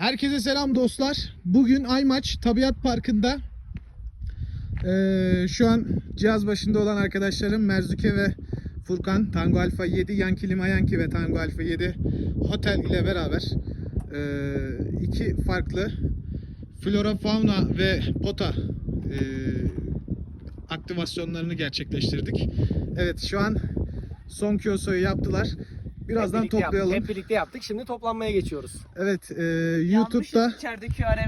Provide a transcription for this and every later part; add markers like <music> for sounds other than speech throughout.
Herkese selam dostlar. Bugün Aymaç Tabiat Parkı'nda eee, şu an cihaz başında olan arkadaşlarım Merzuke ve Furkan Tango Alfa 7, Yankee Lima Yankee ve Tango Alfa 7 Hotel ile beraber eee, iki farklı flora, fauna ve pota eee, aktivasyonlarını gerçekleştirdik. Evet şu an son kiyosoyu yaptılar. Birazdan Hep toplayalım. Yaptık. Hep birlikte yaptık. Şimdi toplanmaya geçiyoruz. Evet, e, YouTube'da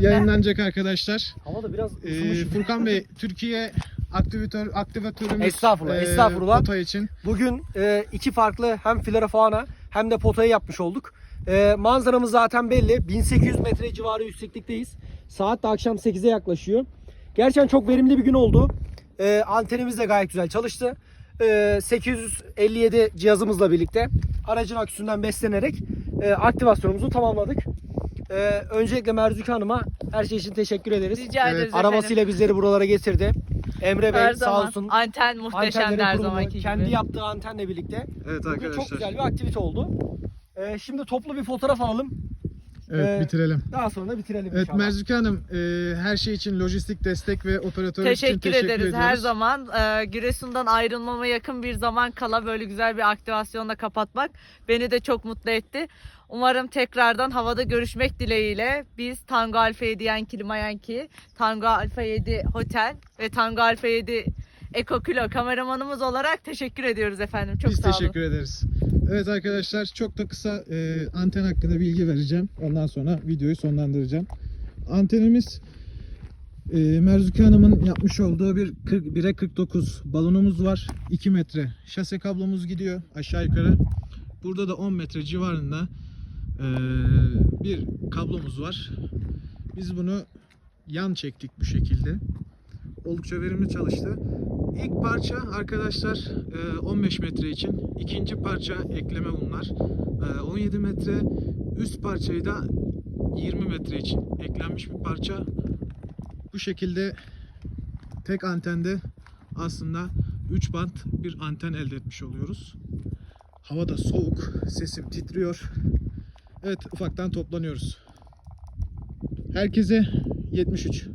yayınlanacak arkadaşlar. Hava da biraz E, ısınmış. Furkan Bey, <laughs> Türkiye aktivatör aktivatörümüz Estağfurullah, e, estağfurullah. Pota için. Bugün e, iki farklı hem flora fauna hem de potayı yapmış olduk. E, manzaramız zaten belli. 1800 metre civarı yükseklikteyiz. Saat de akşam 8'e yaklaşıyor. Gerçekten çok verimli bir gün oldu. E, antenimiz de gayet güzel çalıştı. E, 857 cihazımızla birlikte aracın aküsünden beslenerek e, aktivasyonumuzu tamamladık. E, öncelikle Merzuki Hanım'a her şey için teşekkür ederiz. Rica Evet, ederiz efendim. Arabasıyla bizleri buralara getirdi. Emre Bey her sağ zaman. olsun. Anten muhteşem her zamanki kendi gibi. yaptığı antenle birlikte. Evet Bugün çok güzel bir aktivite oldu. Ee, şimdi toplu bir fotoğraf alalım. Evet, bitirelim. Daha sonra da bitirelim Evet inşallah. Merzuki Hanım, e, her şey için lojistik destek ve operatör için Teşekkür, teşekkür ederiz ediyoruz. her zaman. Ee, Giresun'dan ayrılmama yakın bir zaman kala böyle güzel bir aktivasyonla kapatmak beni de çok mutlu etti. Umarım tekrardan havada görüşmek dileğiyle biz Tango Alfa 7 Yankee Lima Yankee, Tango Alfa 7 Hotel ve Tango Alfa 7 Eko Kilo kameramanımız olarak teşekkür ediyoruz efendim. Çok Biz sağ olun. teşekkür ederiz. Evet arkadaşlar çok da kısa e, anten hakkında bilgi vereceğim. Ondan sonra videoyu sonlandıracağım. Antenimiz e, Merzuki Hanım'ın yapmış olduğu bir 40, 1'e 49 balonumuz var. 2 metre şase kablomuz gidiyor aşağı yukarı. Burada da 10 metre civarında e, bir kablomuz var. Biz bunu yan çektik bu şekilde. Oldukça verimli çalıştı. İlk parça arkadaşlar e, 15 metre için. ikinci parça ekleme bunlar. E, 17 metre. Üst parçayı da 20 metre için eklenmiş bir parça. Bu şekilde tek antende aslında 3 bant bir anten elde etmiş oluyoruz. Hava da soğuk. Sesim titriyor. Evet ufaktan toplanıyoruz. Herkese 73.